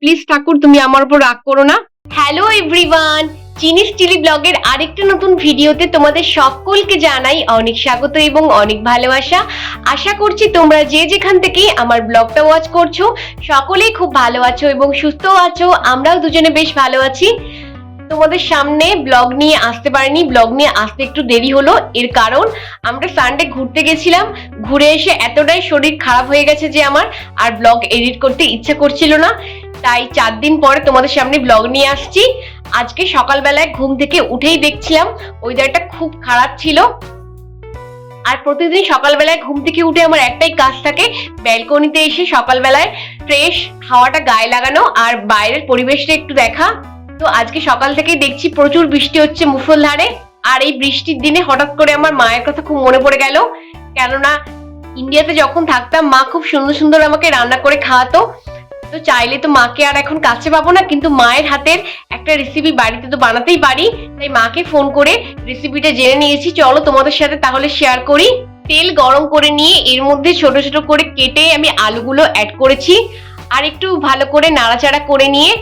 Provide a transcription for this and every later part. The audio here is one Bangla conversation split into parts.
প্লিজ ঠাকুর, তুমি আমার উপর রাগ করো না। হ্যালো এভরিওয়ান চিনি স্টিলি ব্লগের আরেকটা নতুন ভিডিওতে তোমাদের সকলকে জানাই অনেক স্বাগত এবং অনেক ভালোবাসা। আশা করছি তোমরা যে যেখান থেকে আমার ব্লগটা ওয়াচ করছ, সকলেই খুব ভালো আছো এবং সুস্থ আছো, আমরাও দুজনে বেশ ভালো আছি। তোমাদের সামনে ব্লগ নিয়ে আসতে পারিনি। ব্লগ নিয়ে আসতে একটু দেরি হলো, এর কারণ আমরা সানডে ঘুরতে গেছিলাম। ঘুরে এসে এতটাই শরীর খারাপ হয়ে গেছে যে আমার আর ব্লগ এডিট করতে ইচ্ছা করছিল না। তাই চার দিন পরে তোমাদের সামনে ব্লগ নিয়ে আসছি। আজকে সকালবেলায় ঘুম থেকে উঠেই দেখছিলাম ওয়েদারটা খুব খারাপ ছিল। আর প্রতিদিন সকালবেলায় ঘুম থেকে উঠে আমার একটাই কাজ থাকে ব্যালকনিতে এসে সকালবেলায় ফ্রেশ হাওয়াটা গায়ে লাগানো আর বাইরের পরিবেশটা একটু দেখা। তো আজকে সকাল থেকেই দেখছি প্রচুর বৃষ্টি হচ্ছে মুসলধারে। আর এই বৃষ্টির দিনে হঠাৎ করে আমার মায়ের কথা খুব মনে পড়ে গেল। কেননা ইন্ডিয়াতে যখন থাকতাম, মা খুব সুন্দর সুন্দর আমাকে রান্না করে খাওয়াতো। তো চাইলে তো মাকে আর এখন কাছে পাবো না, কিন্তু মায়ের হাতের একটা রেসিপি বাড়িতে তো বানাতেই পারি। তাই মাকে ফোন করে রেসিপিটা জেনে নিয়েছি। চলো তোমাদের সাথে তাহলে শেয়ার করি। তেল গরম করে নিয়ে এর মধ্যে ছোট ছোট করে কেটে আমি আলুগুলো অ্যাড করেছি। আর একটু ভালো করে নাড়াচাড়া করে নিয়ে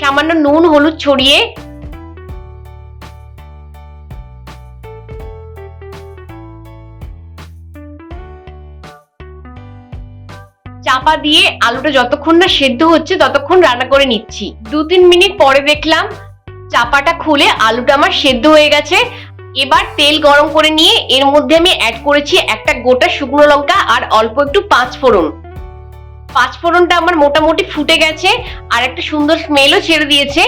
সামান্য নুন, হলুদ ছড়িয়ে চাপা দিয়ে আলুটা যতক্ষণ না সেদ্ধ হচ্ছে, ততক্ষণ রান্না করে নিচ্ছি। দু তিন মিনিট পরে দেখলাম চাপাটা খুলে আলুটা আমার সেদ্ধ হয়ে গেছে। এবার তেল গরম করে নিয়ে এর মধ্যে আমি অ্যাড করেছি একটা গোটা শুকনো লঙ্কা আর অল্প একটু পাঁচ ফোড়ন। পাঁচ ফোড়নটা আমার মোটামুটি ফুটে গেছে, আর একটা সুন্দর স্মেলও ছেড়ে দিয়েছে।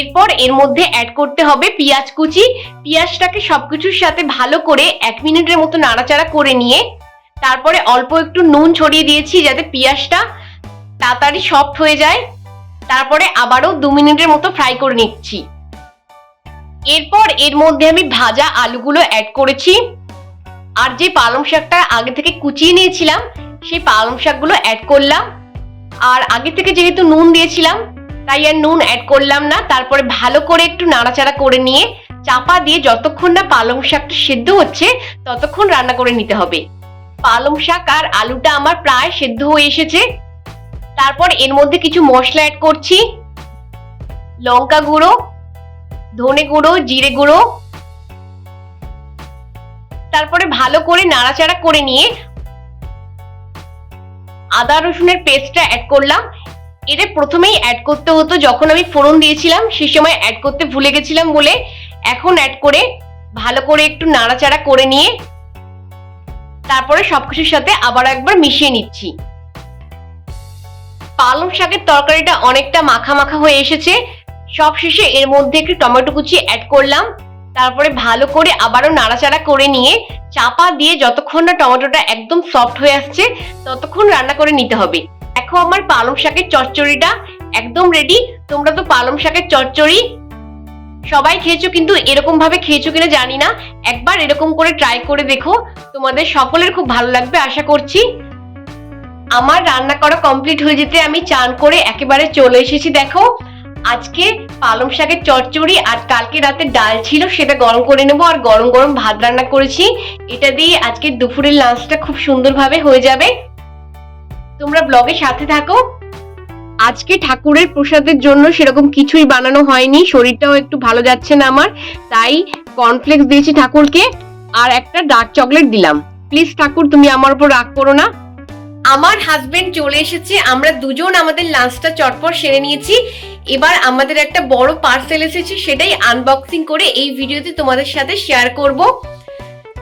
এরপর এর মধ্যে অ্যাড করতে হবে পেঁয়াজ কুচি। পেঁয়াজটাকে সবকিছুর সাথে ভালো করে এক মিনিটের মতো নাড়াচাড়া করে নিয়ে, তারপরে অল্প একটু নুন ছড়িয়ে দিয়েছি যাতে পেঁয়াজটা তাড়াতাড়ি সফট হয়ে যায়। তারপরে আবারও দু মিনিটের মতো ফ্রাই করে নিচ্ছি। এরপর এর মধ্যে আমি ভাজা আলুগুলো অ্যাড করেছি। আর যে পালং শাকটা আগে থেকে কুচিয়ে নিয়েছিলাম, সেই পালং শাকগুলো অ্যাড করলাম। আর আগে থেকে যেহেতু নুন দিয়েছিলাম, তাই আর নুন অ্যাড করলাম না। তারপরে ভালো করে একটু নাড়াচাড়া করে নিয়ে চাপা দিয়ে যতক্ষণ না পালং শাকটা সেদ্ধ হচ্ছে, ততক্ষণ রান্না করে নিতে হবে। পালং শাক আর আলুটা আমার প্রায় সেদ্ধ হয়ে এসেছে। তারপর এর মধ্যে কিছু মশলা অ্যাড করছি। লঙ্কা গুঁড়ো, ধনে গুঁড়ো, জিরে গুঁড়ো। তারপরে ভালো করে নাড়াচাড়া করে নিয়ে আদা রসুনের পেস্টটা অ্যাড করলাম। এটা প্রথমেই অ্যাড করতে হতো, যখন আমি ফোড়ন দিয়েছিলাম, সেই সময় অ্যাড করতে ভুলে গেছিলাম বলে এখন অ্যাড করে ভালো করে একটু নাড়াচাড়া করে নিয়ে তারপরে সবকিছুর সাথে আবার একবার মিশিয়ে নিচ্ছি। পালং শাকের তরকারিটা অনেকটা মাখা মাখা হয়ে এসেছে। সব শেষে এর মধ্যে একটু টমেটো কুচি অ্যাড করলাম। তারপরে ভালো করে আবারও নাড়াচাড়া করে নিয়ে চাপা দিয়ে যতক্ষণ না টমেটোটা একদম সফট হয়ে আসছে, ততক্ষণ রান্না করে নিতে হবে। দেখো আমার পালং শাকের চচ্চড়িটা একদম রেডি তোমরা তো পালং শাকের চচ্চড়ি সবাই খেয়েছো, কিন্তু এরকম ভাবে খেয়েছো কিনা জানি না। একবার এরকম করে ট্রাই করে দেখো। তোমাদের সকলের খুব ভালো লাগবে, আশা করছি। আমার রান্না করা কমপ্লিট হয়ে যেতে আমি চান করে একেবারে চলে এসেছি, দেখো। আজকে পালং শাকের চচ্চড়ি আর কালকে রাতে ডাল ছিল, সেটা গরম করে নেব আর গরম গরম ভাত রান্না করেছি। এটা দিয়ে আজকে দুপুরের লাঞ্চটা খুব সুন্দরভাবে হয়ে যাবে। তোমরা ব্লগের সাথে থাকো। আজকে ঠাকুরের প্রসাদের জন্য সেরকম কিছুই বানানো হয়নি, শরীরটাও একটু ভালো যাচ্ছে না আমার, তাই কর্নফ্লেক্স দিয়েছি ঠাকুরকে, আর একটা ডার্ক চকলেট দিলাম। প্লিজ ঠাকুর, তুমি আমার উপর রাগ করো না। আমার হাজবেন্ড চলে এসেছে, আমরা দুজন আমাদের লাঞ্চটা চটপট সেরে নিয়েছি। এবার আমাদের একটা বড় পার্সেল এসেছে, সেটাই আনবক্সিং করে এই ভিডিওতে তোমাদের সাথে শেয়ার করব।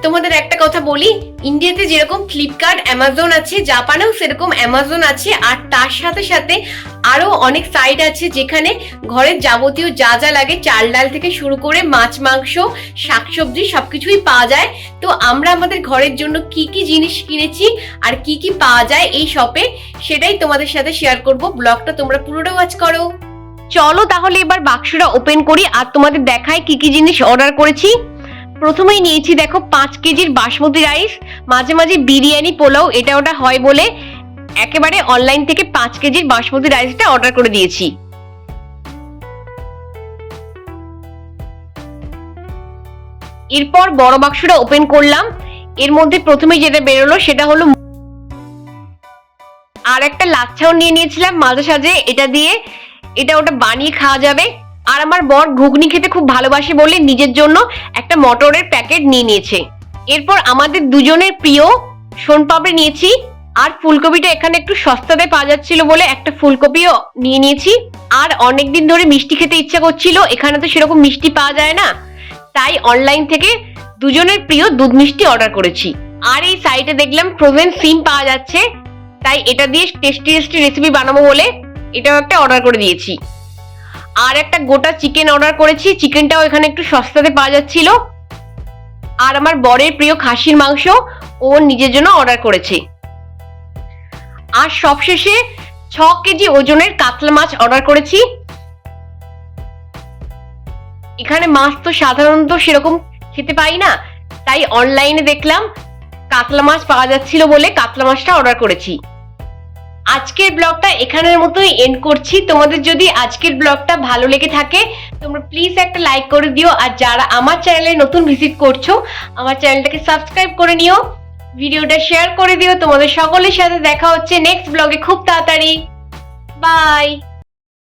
তোমাদের একটা কথা বলি, ইন্ডিয়াতে যেরকম ফ্লিপকার্ট অ্যামাজন আছে জাপানেও সেরকম অ্যামাজন আছে, আর তার সাথে সাথে আরও অনেক সাইট আছে যেখানে ঘরের যাবতীয় যা যা লাগে, চাল ডাল থেকে শুরু করে মাছ, মাংস, শাকসবজি সবকিছুই পাওয়া যায়। তো আমরা আমাদের ঘরের জন্য কি কি জিনিস কিনেছি আর কি কি পাওয়া যায় এই শপে সেটাই তোমাদের সাথে শেয়ার করব। ব্লগটা তোমরা পুরোটা ওয়াচ করো। চলো তাহলে এবার বাক্সটা ওপেন করি আর তোমাদের দেখায় কি কি জিনিস অর্ডার করেছি। প্রথমেই নিয়েছি, দেখো, পাঁচ কেজির বাসমতি রাইস, মাঝে মাঝে বিরিয়ানি, পোলাও, এটা ওটা হয় বলে একেবারে অনলাইন থেকে পাঁচ কেজির বাসমতি রাইসটা অর্ডার করে দিয়েছি। এরপর বড় বাক্সটা ওপেন করলাম। এর মধ্যে প্রথমে যেটা বেরোলো সেটা হলো আর একটা লাচ্ছাও নিয়ে নিয়েছিলাম মাঝে সাজে এটা দিয়ে, এটা ওটা বানিয়ে খাওয়া যাবে। আর আমার বর ঘুগনি খেতে খুব ভালোবাসে বলে নিজের জন্য একটা মটরের প্যাকেট নিয়ে নিয়েছে। এরপর আমাদের দুজনের প্রিয় সোনপাপড়ি নিয়েছি। আর ফুলকপিটা এখানে একটু সস্তাতে পাওয়া যাচ্ছিল বলে একটা ফুলকপিও নিয়ে নিয়েছি। আর অনেকদিন ধরে মিষ্টি খেতে ইচ্ছা করছিল, এখানে তো সেরকম মিষ্টি পাওয়া যায় না। তাই অনলাইন থেকে দুজনের প্রিয় দুধ মিষ্টি অর্ডার করেছি। আর এই সাইটে দেখলাম ফ্রোজেন সিম পাওয়া যাচ্ছে। তাই এটা দিয়ে টেস্টি টেস্টি রেসিপি বানাবো বলে এটাও একটা অর্ডার করে দিয়েছি। আর একটা গোটা চিকেন অর্ডার করেছি। চিকেনটাও এখানে একটু সস্তাতে পাওয়া যাচ্ছিল। আর আমার বরের প্রিয় খাসির মাংস, ও নিজের জন্য অর্ডার করেছে। আর সবশেষে ছ কেজি ওজনের কাতলা মাছ অর্ডার করেছি। এখানে মাছ তো সাধারণত সেরকম খেতে পাই না, তাই অনলাইনে দেখলাম কাতলা মাছ পাওয়া যাচ্ছিল বলে কাতলা মাছটা অর্ডার করেছি। আজকের ব্লগটা এখানের মতোই এন্ড করছি। তোমাদের যদি আজকের ব্লগটা ভালো লেগে থাকে, তোমরা প্লিজ একটা লাইক করে দিও। আর যারা আমার চ্যানেলে নতুন ভিজিট করছ, আমার চ্যানেলটাকে সাবস্ক্রাইব করে নিও। ভিডিওটা শেয়ার করে দিও। তোমাদের সকলের সাথে দেখা হচ্ছে নেক্সট ব্লগে খুব তাড়াতাড়ি। বাই